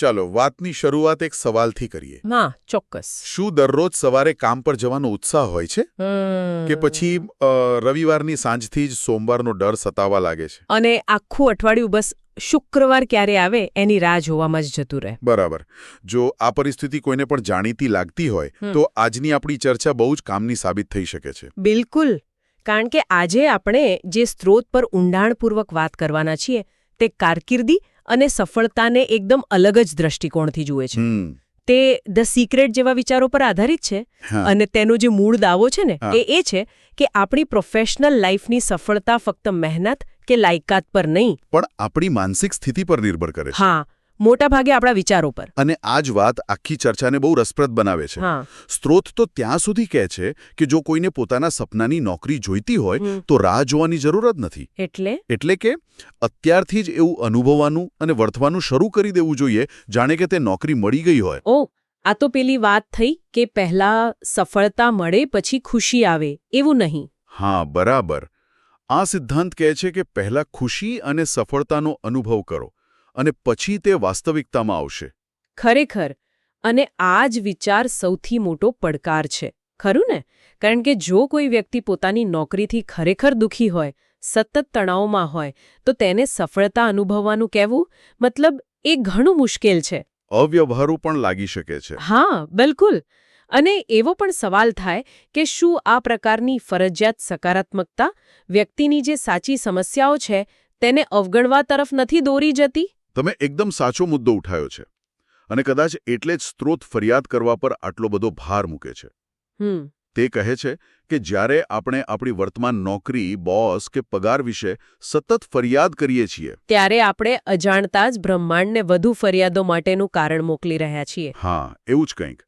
ચાલો વાતની શરૂઆત એક સવાલથી કરીએ. હા ચોક્કસ. શું દરરોજ સવારે કામ પર જવાનો ઉત્સાહ હોય છે? કે પછી રવિવારની સાંજથી જ સોમવારનો ડર સતાવા લાગે છે? અને આખું અઠવાડિયું બસ શુક્રવાર ક્યારે આવે એની રાહ જોવામાં જ જતું રહે. બરાબર. જો આ પરિસ્થિતિ કોઈને પણ જાણીતી લાગતી હોય તો આજની આપણી ચર્ચા બહુ જ કામની સાબિત થઈ શકે છે. બિલકુલ. કારણ કે આજે આપણે જે સ્ત્રોત પર ઊંડાણપૂર્વક વાત કરવાના છીએ તે કારકિર્દી અને સફળતાને એકદમ અલગ જ દ્રષ્ટિકોણથી જુએ છે. તે ધ સિક્રેટ જેવા વિચારો પર આધારિત છે અને તેનો જે મૂળ દાવો છે ને એ એ છે કે આપણી પ્રોફેશનલ લાઈફની સફળતા ફક્ત મહેનત કે લાયકાત પર નહીં. પણ આપણી માનસિક સ્થિતિ પર નિર્ભર કરે છે. હા. મોટા ભાગે આપણા વિચારો પર. અને આ જ વાત આખી ચર્ચાને બહુ રસપ્રદ બનાવે છે. સ્ત્રોત તો ત્યાં સુધી કહે છે કે જો કોઈને પોતાના સપનાની નોકરી જોઈતી હોય તો રાહ જોવાની જરૂર જ નથી. એટલે? એટલે કે અત્યારથી જ એવું અનુભવવાનું અને વર્તવાનું શરૂ કરી દેવું જોઈએ. જાણે કે તે નોકરી મળી ગઈ હોય. ઓ આ તો પેલી વાત થઈ કે પહેલા સફળતા મળે પછી ખુશી આવે. એવું નહીં. હા બરાબર. આ સિદ્ધાંત કહે છે કે પહેલા ખુશી અને સફળતાનો અનુભવ કરો. અને પછી તે વાસ્તવિકતામાં આવશે. ખરેખર અને આ જ વિચાર સૌથી મોટો પડકાર છે ખરું ને? કારણ કે જો કોઈ વ્યક્તિ પોતાની નોકરીથી ખરેખર દુખી હોય સતત તણાવમાં હોય તો તેને સફળતા અનુભવવાનું કહેવું મતલબ એ ઘણું મુશ્કેલ છે. અવ્યવહારુ પણ લાગી શકે છે. હા બિલકુલ. અને એવો પણ સવાલ થાય કે શું આ પ્રકારની ફરજિયાત સકારાત્મકતા વ્યક્તિની જે સાચી સમસ્યાઓ છે તેને અવગણવા તરફ નથી દોરી જતી? તમે એકદમ સાચો મુદ્દો ઉઠાયો છે. અને કદાચ એટલે જ સ્ત્રોત ફરિયાદ કરવા પર આટલો બધો ભાર મૂકે છે. હમ. તે કહે છે કે જ્યારે આપણે આપણી વર્તમાન નોકરી બોસ કે પગાર વિશે સતત ફરિયાદ કરીએ છીએ ત્યારે આપણે અજાણતા જ બ્રહ્માંડને વધુ ફરિયાદો માટેનું કારણ મોકલી રહ્યા છીએ. હા એવું જ કંઈક.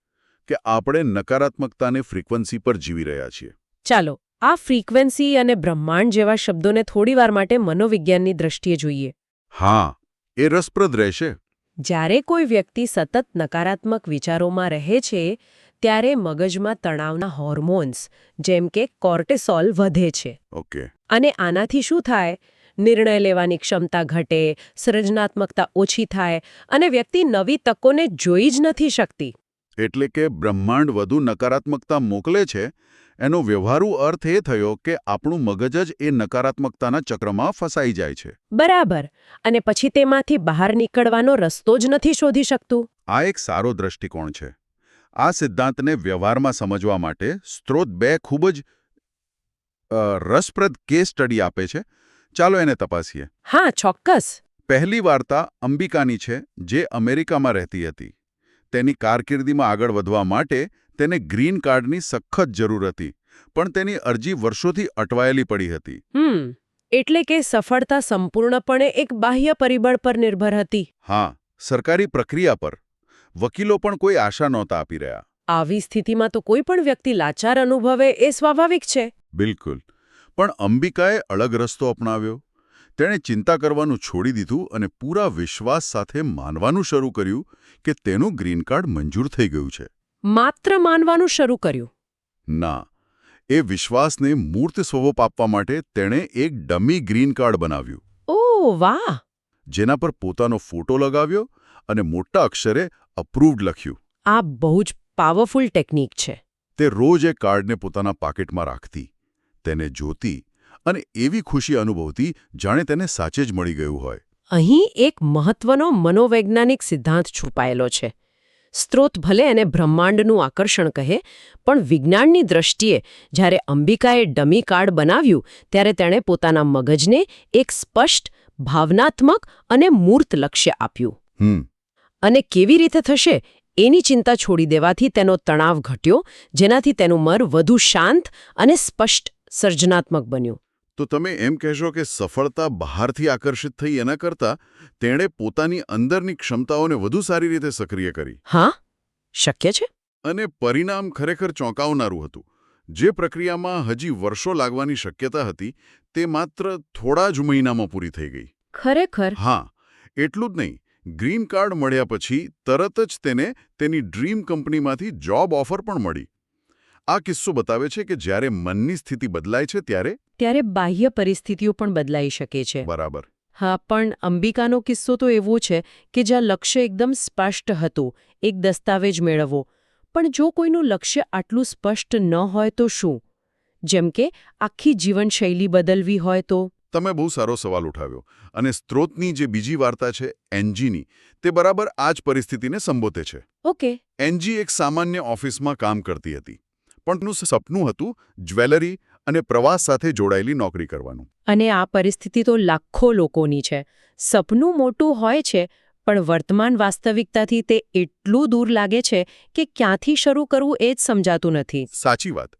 કે આપણે નકારાત્મકતાને ફ્રીક્વન્સી પર જીવી રહ્યા છીએ. ચાલો આ ફ્રીક્વન્સી અને બ્રહ્માંડ જેવા શબ્દોને થોડીવાર માટે મનોવિજ્ઞાનની દ્રષ્ટિએ જોઈએ. હા. એ રસપ્રદ રહેશે. જ્યારે કોઈ વ્યક્તિ સતત નકારાત્મક વિચારોમાં રહે છે ત્યારે મગજમાં તણાવના હોર્મોન્સ જેમ કે કોર્ટેસોલ વધે છે. ઓકે. અને આનાથી શું થાય? નિર્ણય લેવાની ક્ષમતા ઘટે સર્જનાત્મકતા ઓછી થાય અને વ્યક્તિ નવી તકોને જોઈ જ નથી શકતી. એટલે કે બ્રહ્માંડ વધુ નકારાત્મકતા મોકલે છે એનો વ્યવહારુ અર્થ એ થયો કે આપણું મગજ જ એ નકારાત્મકતાના ચક્રમાં ફસાઈ જાય છે. બરાબર. અને પછી તેમાંથી બહાર નીકળવાનો રસ્તો જ નથી શોધી શકતું. આ એક સારો દ્રષ્ટિકોણ છે. આ સિદ્ધાંતને વ્યવહારમાં સમજવા માટે સ્ત્રોત બે ખૂબ જ રસપ્રદ કેસ સ્ટડી આપે છે. ચાલો એને તપાસીએ. હા ચોક્કસ. પહેલી વાર્તા અંબિકાની છે જે અમેરિકામાં રહેતી હતી. તેની કારકિર્દીમાં આગળ વધવા માટે તેને ગ્રીન કાર્ડની સખત જરૂર હતી પણ તેની અરજી વર્ષોથી અટવાયેલી પડી હતી. એટલે કે સફળતા સંપૂર્ણપણે એક બાહ્ય પરિબળ પર નિર્ભર હતી. હા સરકારી પ્રક્રિયા પર. વકીલો પણ કોઈ આશા નહોતા આપી રહ્યા. આવી સ્થિતિમાં તો કોઈ પણ વ્યક્તિ લાચાર અનુભવે એ સ્વાભાવિક છે. બિલકુલ. પણ અંબિકાએ અલગ રસ્તો અપનાવ્યો. તેણે ચિંતા કરવાનું છોડી દીધું અને પૂરા વિશ્વાસ સાથે માનવાનું શરૂ કર્યું કે તેનું ગ્રીન કાર્ડ મંજૂર થઈ ગયું છે. માત્ર માનવાનું શરૂ કર્યું. ના એ વિશ્વાસને મૂર્ત સ્વરૂપ આપવા માટે તેણે એક ડમી ગ્રીન કાર્ડ બનાવ્યું. ઓ વાહ! જેના પર પોતાનો ફોટો લગાવ્યો અને મોટા અક્ષરે અપ્રૂવ્ડ લખ્યું. આ બહુ જ પાવરફુલ ટેકનિક છે. તે રોજ એ કાર્ડને પોતાના પાકેટમાં રાખતી તેને જોતી અને એવી ખુશી અનુભવતી જાણે તેને સાચે જ મળી ગયું હોય. અહીં એક મહત્વનો મનોવૈજ્ઞાનિક સિદ્ધાંત છુપાયેલો છે. સ્ત્રોત ભલે એને બ્રહ્માંડનું આકર્ષણ કહે પણ વિજ્ઞાનની દ્રષ્ટિએ જ્યારે અંબિકાએ ડમી કાર્ડ બનાવ્યું ત્યારે તેણે પોતાના મગજને એક સ્પષ્ટ ભાવનાત્મક અને મૂર્ત લક્ષ્ય આપ્યું. અને કેવી રીતે થશે એની ચિંતા છોડી દેવાથી તેનો તણાવ ઘટ્યો જેનાથી તેનું મર વધુ શાંત અને સ્પષ્ટ સર્જનાત્મક બન્યું. તો તમે એમ કહેશો કે સફળતા બહારથી આકર્ષિત થઈ એના કરતાં તેણે પોતાની અંદરની ક્ષમતાઓને વધુ સારી રીતે સક્રિય કરી. હા? શક્ય છે? અને પરિણામ ખરેખર ચોંકાવનારું હતું. જે પ્રક્રિયામાં હજી વર્ષો લાગવાની શક્યતા હતી તે માત્ર થોડા જ મહિનામાં પૂરી થઈ ગઈ. ખરેખર? હા એટલું જ નહીં. ગ્રીન કાર્ડ મળ્યા પછી તરત જ તેને તેની ડ્રીમ કંપનીમાંથી જોબ ઓફર પણ મળી. આ કિસ્સો બતાવે છે કે જ્યારે મનની સ્થિતિ બદલાય છે ત્યારે ત્યારે બાહ્ય પરિસ્થિતિઓ પણ બદલાઈ શકે છે. બરાબર. હા પણ અંબિકાનો કિસ્સો તો એવો છે કે જ્યાં લક્ષ્ય એકદમ સ્પષ્ટ હતું એક દસ્તાવેજ મેળવવો પણ જો કોઈનું લક્ષ્ય આટલું સ્પષ્ટ ન હોય તો શું? જેમ કે આખી જીવનશૈલી બદલવી હોય તો? તમે બહુ સારો સવાલ ઉઠાવ્યો. અને સ્ત્રોતની જે બીજી વાર્તા છે એનજીની તે બરાબર આ જ પરિસ્થિતિને સંબોધે છે. ઓકે. એનજી એક સામાન્ય ઓફિસમાં કામ કરતી હતી. પણ તેનું સપનું હતું જ્વેલરી અને પ્રવાસ સાથે જોડાયેલી નોકરી કરવાનું. અને આ પરિસ્થિતિ તો લાખો લોકોની છે. સપનું મોટું હોય છે પણ વર્તમાન વાસ્તવિકતાથી તે એટલું દૂર લાગે છે કે ક્યાંથી શરૂ કરવું એ જ સમજાતું નથી. સાચી વાત.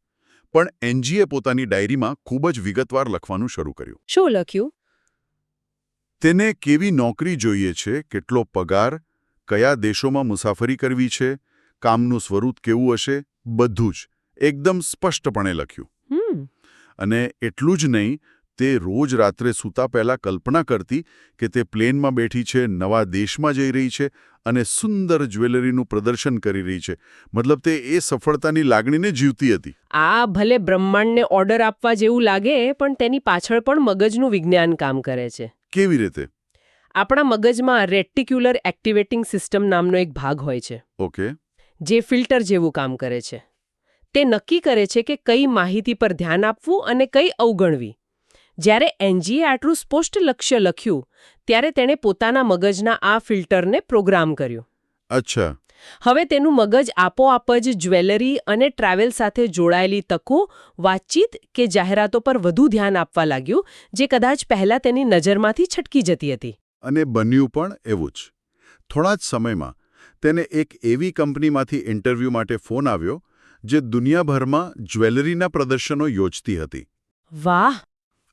પણ એનજીએ પોતાની ડાયરીમાં ખૂબ જ વિગતવાર લખવાનું શરૂ કર્યું. શું લખ્યું? તેને કેવી નોકરી જોઈએ છે કેટલો પગાર કયા દેશોમાં મુસાફરી કરવી છે કામનું સ્વરૂપ કેવું હશે બધું જ એકદમ સ્પષ્ટપણે લખ્યું. અને એટલું જ નહીં તે રોજ રાત્રે સૂતા પહેલાં કલ્પના કરતી કે તે પ્લેનમાં બેઠી છે નવા દેશમાં જઈ રહી છે અને સુંદર જ્વેલરીનું પ્રદર્શન કરી રહી છે. મતલબ તે એ સફળતાની લાગણીને જીવતી હતી. આ ભલે બ્રહ્માંડને ઓર્ડર આપવા જેવું લાગે પણ તેની પાછળ પણ મગજનું વિજ્ઞાન કામ કરે છે. કેવી રીતે? આપણા મગજમાં રેટિક્યુલર એક્ટિવેટિંગ સિસ્ટમ નામનો એક ભાગ હોય છે. ઓકે. જે ફિલ્ટર જેવું કામ કરે છે. તે નક્કી કરે છે કે કઈ માહિતી પર ધ્યાન આપવું અને કઈ અવગણવી. જ્યારે એનજીએ આટલું સ્પષ્ટ લક્ષ્ય લખ્યું ત્યારે તેણે પોતાના મગજના આ ફિલ્ટરને પ્રોગ્રામ કર્યું. અચ્છા. હવે તેનું મગજ આપોઆપ જ જ્વેલરી અને ટ્રાવેલ સાથે જોડાયેલી તકો વાતચીત કે જાહેરાતો પર વધુ ધ્યાન આપવા લાગ્યું જે કદાચ પહેલા તેની નજરમાંથી છટકી જતી હતી. અને બન્યું પણ એવું જ. થોડા જ સમયમાં તેને એક એવી કંપનીમાંથી ઇન્ટરવ્યૂ માટે ફોન આવ્યો જે દુનિયાભરમાં જ્વેલરીના પ્રદર્શનો યોજતી હતી. વાહ!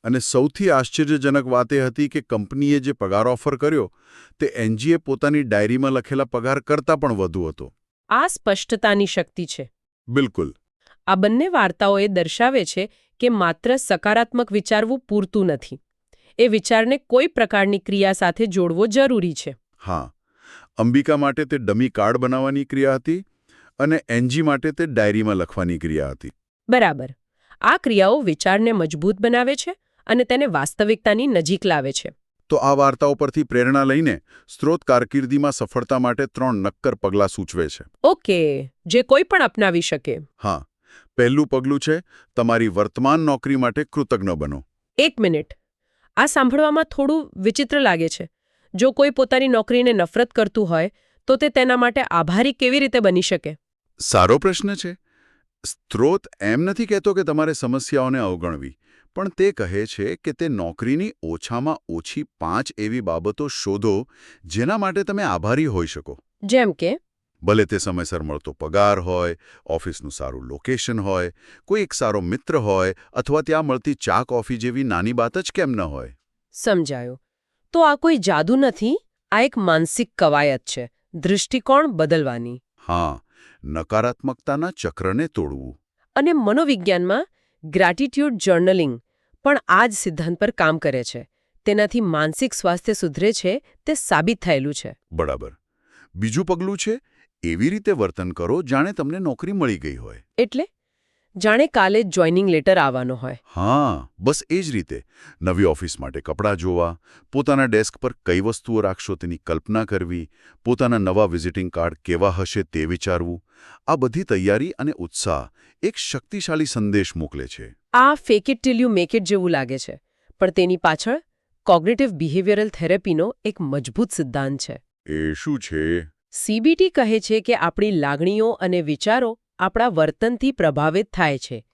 અને સૌથી આશ્ચર્યજનક વાત એ હતી કે કંપનીએ જે પગાર ઓફર કર્યો તે એનજીએ પોતાની ડાયરીમાં લખેલા પગાર કરતાં પણ વધુ હતો. આ સ્પષ્ટતાની શક્તિ છે. બિલકુલ. આ બંને વાર્તાઓ એ દર્શાવે છે કે માત્ર સકારાત્મક વિચારવું પૂરતું નથી. એ વિચારને કોઈ પ્રકારની ક્રિયા સાથે જોડવો જરૂરી છે. હા. અંબિકા માટે તે ડમી કાર્ડ બનાવવાની ક્રિયા હતી અને એનજી માટે તે ડાયરીમાં લખવાની ક્રિયા હતી. બરાબર. આ ક્રિયાઓ વિચારને મજબૂત બનાવે છે અને તેને વાસ્તવિકતાની નજીક લાવે છે. તો આ વાર્તાઓ પરથી પ્રેરણા લઈને સ્ત્રોત કારકિર્દીમાં સફળતા માટે ત્રણ નક્કર પગલાં સૂચવે છે. ઓકે. જે કોઈ પણ અપનાવી શકે. હા. પહેલું પગલું છે તમારી વર્તમાન નોકરી માટે કૃતજ્ઞ બનો. એક મિનિટ. આ સાંભળવામાં થોડું વિચિત્ર લાગે છે. જો કોઈ પોતાની નોકરીને નફરત કરતું હોય તો તે તેના માટે આભારી કેવી રીતે બની શકે? સારો પ્રશ્ન છે. સ્ત્રોત એમ નથી કહેતો કે તમારે સમસ્યાઓને અવગણવી પણ તે કહે છે કે તે નોકરીની ઓછામાં ઓછી પાંચ એવી બાબતો શોધો જેના માટે તમે આભારી હોઈ શકો. જેમ કે? ભલે તે સમયસર મળતો પગાર હોય ઓફિસનું સારું લોકેશન હોય કોઈ એક સારો મિત્ર હોય અથવા ત્યાં મળતી ચા કોફી જેવી નાની બાત જ કેમ ન હોય? સમજાયો. તો આ કોઈ જાદુ નથી? આ એક માનસિક કવાયત છે. દૃષ્ટિકોણ બદલવાની. હા નકારાત્મકતાના ચક્રને તોડવું. અને મનોવિજ્ઞાનમાં ગ્રેટિટ્યૂડ જર્નલિંગ પણ આ જ સિદ્ધાંત પર કામ કરે છે. તેનાથી માનસિક સ્વાસ્થ્ય સુધરે છે તે સાબિત થયેલું છે. બરાબર. બીજું પગલું છે એવી રીતે વર્તન કરો જાણે તમને નોકરી મળી ગઈ હોય. એટલે? જાણે કાલે જ જોઈનિંગ લેટર આવવાનો હોય. હા બસ એ જ રીતે. નવી ઓફિસ માટે કપડાં જોવા પોતાના ડેસ્ક પર કઈ વસ્તુઓ રાખશો તેની કલ્પના કરવી પોતાના નવા વિઝિટિંગ કાર્ડ કેવા હશે તે વિચારવું. આ બધી તૈયારી અને ઉત્સાહ એક શક્તિશાળી સંદેશ મોકલે છે. આ fake it till you make it જેવું લાગે છે. પણ તેની પાછળ કોગ્નેટિવ બિહેવિયરલ થેરેપીનો એક મજબૂત સિદ્ધાંત છે. એ શું છે? સીબીટી કહે છે કે આપણી લાગણીઓ અને વિચારો આપણા વર્તનથી પ્રભાવિત થાય છે.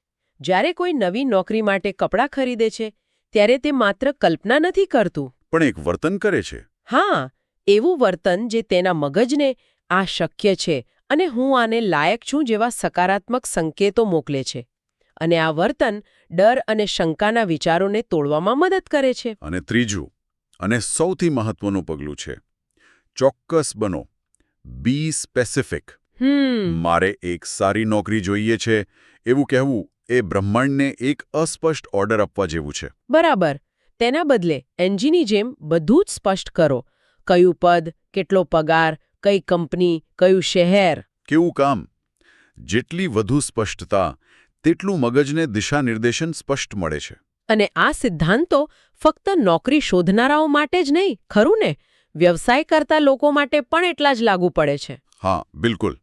જ્યારે કોઈ નવી નોકરી માટે કપડાં ખરીદે છે ત્યારે તે માત્ર કલ્પના નથી કરતું. પણ એક વર્તન કરે છે. હા એવું વર્તન જે તેના મગજને આ શક્ય છે અને હું આને લાયક છું જેવા સકારાત્મક સંકેતો મોકલે છે. અને આ વર્તન ડર અને શંકાના વિચારોને તોડવામાં મદદ કરે છે. અને ત્રીજું અને સૌથી મહત્વનું પગલું છે ચોક્કસ બનો બી સ્પેસિફિક. મારે એક સારી નોકરી જોઈએ છે એવું કહેવું એ બ્રહ્માંડને એક અસ્પષ્ટ ઓર્ડર આપવા જેવું છે. બરાબર. તેના બદલે એન્જીની જેમ બધું જ સ્પષ્ટ કરો. કયું પદ કેટલો પગાર કઈ કંપની કયું શહેર. કેવું કામ? જેટલી વધુ સ્પષ્ટતા તેટલું મગજને દિશા નિર્દેશન સ્પષ્ટ મળે છે. અને આ સિદ્ધાંતો ફક્ત નોકરી શોધનારાઓ માટે જ નહીં ખરું ને? વ્યવસાય કરતા લોકો માટે પણ એટલા જ લાગુ પડે છે. હા બિલકુલ.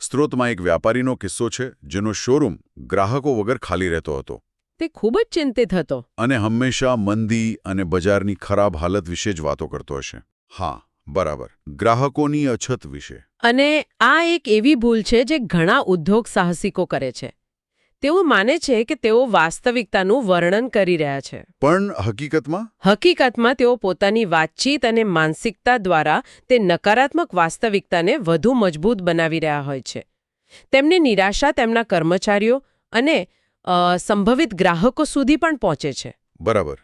સ્ત્રોતમાં એક વ્યાપારીનો કિસ્સો છે જેનો શોરૂમ ગ્રાહકો વગર ખાલી રહેતો હતો. તે ખૂબ જ ચિંતિત હતો. અને હંમેશા મંદી અને બજારની ખરાબ હાલત વિશે જ વાતો કરતો હશે. હા બરાબર. ગ્રાહકોની અછત વિશે. અને આ એક એવી ભૂલ છે જે ઘણા ઉદ્યોગ સાહસિકો કરે છે. તેઓ માને છે કે તેઓ વાસ્તવિકતાનું વર્ણન કરી રહ્યા છે. પણ હકીકતમાં? હકીકતમાં તેઓ પોતાની વાતચીત અને માનસિકતા દ્વારા તે નકારાત્મક વાસ્તવિકતાને વધુ મજબૂત બનાવી રહ્યા હોય છે. તેમને નિરાશા તેમના કર્મચારીઓ અને સંભવિત ગ્રાહકો સુધી પણ પહોંચે છે. બરાબર.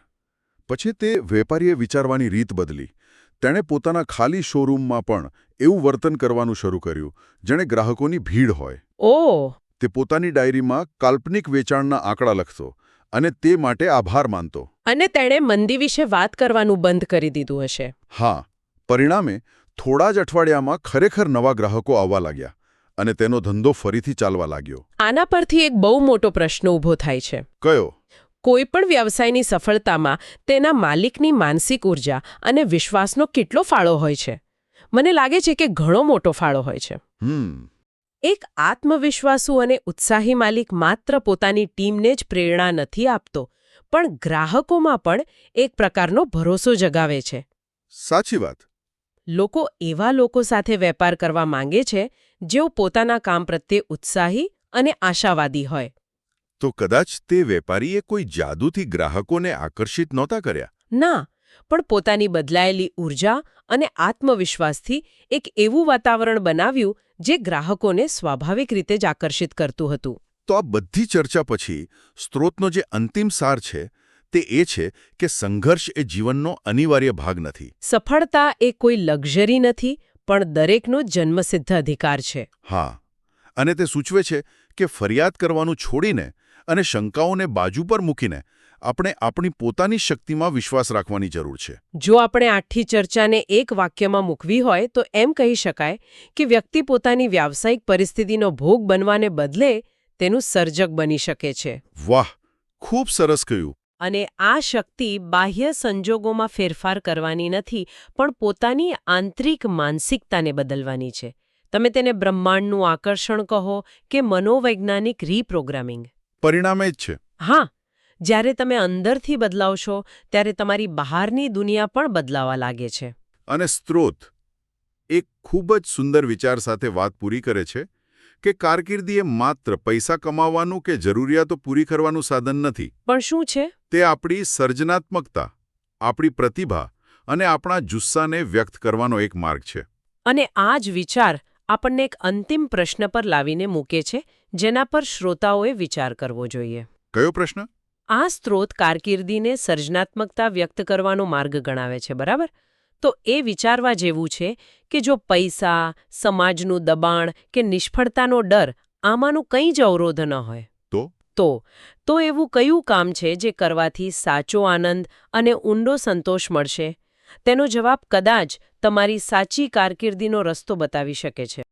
પછી તે વેપારીએ વિચારવાની રીત બદલી. તેણે પોતાના ખાલી શોરૂમમાં પણ એવું વર્તન કરવાનું શરૂ કર્યું જેણે ગ્રાહકોની ભીડ હોય. ઓ તે પોતાની ડાયરીમાં કાલ્પનિક વેચાણના આંકડા લખતો અને તે માટે આભાર માનતો. અને તેણે મંદી વિશે વાત કરવાનું બંધ કરી દીધું હશે. હા પરિણામે થોડા જ અઠવાડિયામાં ખરેખર નવા ગ્રાહકો આવવા લાગ્યા અને તેનો ધંધો ફરીથી ચાલવા લાગ્યો. આના પરથી એક બહુ મોટો પ્રશ્ન ઊભો થાય છે. કયો? કોઈપણ વ્યવસાયની સફળતામાં તેના માલિકની માનસિક ઊર્જા અને વિશ્વાસનો કેટલો ફાળો હોય છે? મને લાગે છે કે ઘણો મોટો ફાળો હોય છે. હમ. એક આત્મવિશ્વાસુ અને ઉત્સાહી માલિક માત્ર પોતાની ટીમને જ પ્રેરણા નથી આપતો પણ ગ્રાહકોમાં પણ એક પ્રકારનો ભરોસો જગાવે છે. સાચી વાત. લોકો એવા લોકો સાથે વેપાર કરવા માંગે છે જેઓ પોતાના કામ પ્રત્યે ઉત્સાહી અને આશાવાદી હોય. તો કદાચ તે વેપારીએ કોઈ જાદુથી ગ્રાહકોને આકર્ષિત નહોતા કર્યા? ના પણ પોતાની બદલાયેલી ઊર્જા અને આત્મવિશ્વાસથી એક એવું વાતાવરણ બનાવ્યું જે ગ્રાહકોને સ્વાભાવિક રીતે જ આકર્ષિત કરતું હતું. તો આ બધી ચર્ચા પછી સ્ત્રોતનો જે અંતિમ સાર છે તે એ છે કે સંઘર્ષ એ જીવનનો અનિવાર્ય ભાગ નથી. સફળતા એ કોઈ લક્ઝરી નથી પણ દરેકનો જન્મસિદ્ધ અધિકાર છે. હા અને તે સૂચવે છે કે ફરિયાદ કરવાનું છોડીને અને શંકાઓને બાજુ પર મૂકીને આપણે આપણી પોતાની શક્તિમાં વિશ્વાસ રાખવાની જરૂર છે. જો આપણે આઠી ચર્ચાને એક વાક્યમાં મૂકવી હોય તો એમ કહી શકાય કે વ્યક્તિ પોતાની વ્યાવસાયિક પરિસ્થિતિનો ભોગ બનવાને બદલે તેનું સર્જક બની શકે છે. વાહ! ખૂબ સરસ કહ્યું. અને આ શક્તિ બાહ્ય સંજોગોમાં ફેરફાર કરવાની નથી પણ પોતાની આંતરિક માનસિકતાને બદલવાની છે. તમે તેને બ્રહ્માંડનું આકર્ષણ કહો કે મનોવૈજ્ઞાનિક રીપ્રોગ્રામિંગ પરિણામે જ છે. હા જ્યારે તમે અંદરથી બદલાવશો ત્યારે તમારી બહારની દુનિયા પણ બદલાવા લાગે છે. અને સ્ત્રોત એક ખૂબ જ સુંદર વિચાર સાથે વાત પૂરી કરે છે કે કારકિર્દી એ માત્ર પૈસા કમાવવાનું કે જરૂરિયાતો પૂરી કરવાનું સાધન નથી. પણ શું છે? તે આપણી સર્જનાત્મકતા આપણી પ્રતિભા અને આપણા જુસ્સાને વ્યક્ત કરવાનો એક માર્ગ છે. અને આ જ વિચાર આપણને એક અંતિમ પ્રશ્ન પર લાવીને મૂકે છે જેના પર શ્રોતાઓએ વિચાર કરવો જોઈએ. કયો પ્રશ્ન? આ સ્ત્રોત કારકિર્દીને સર્જનાત્મકતા વ્યક્ત કરવાનો માર્ગ ગણાવે છે બરાબર? તો એ વિચારવા જેવું છે કે જો પૈસા સમાજનું દબાણ કે નિષ્ફળતાનો ડર આમાંનું કંઈ જ અવરોધ ન હોય. તો? તો તો એવું કયું કામ છે જે કરવાથી સાચો આનંદ અને ઊંડો સંતોષ મળશે? તેનો જવાબ કદાચ તમારી સાચી કારકિર્દીનો રસ્તો બતાવી શકે છે.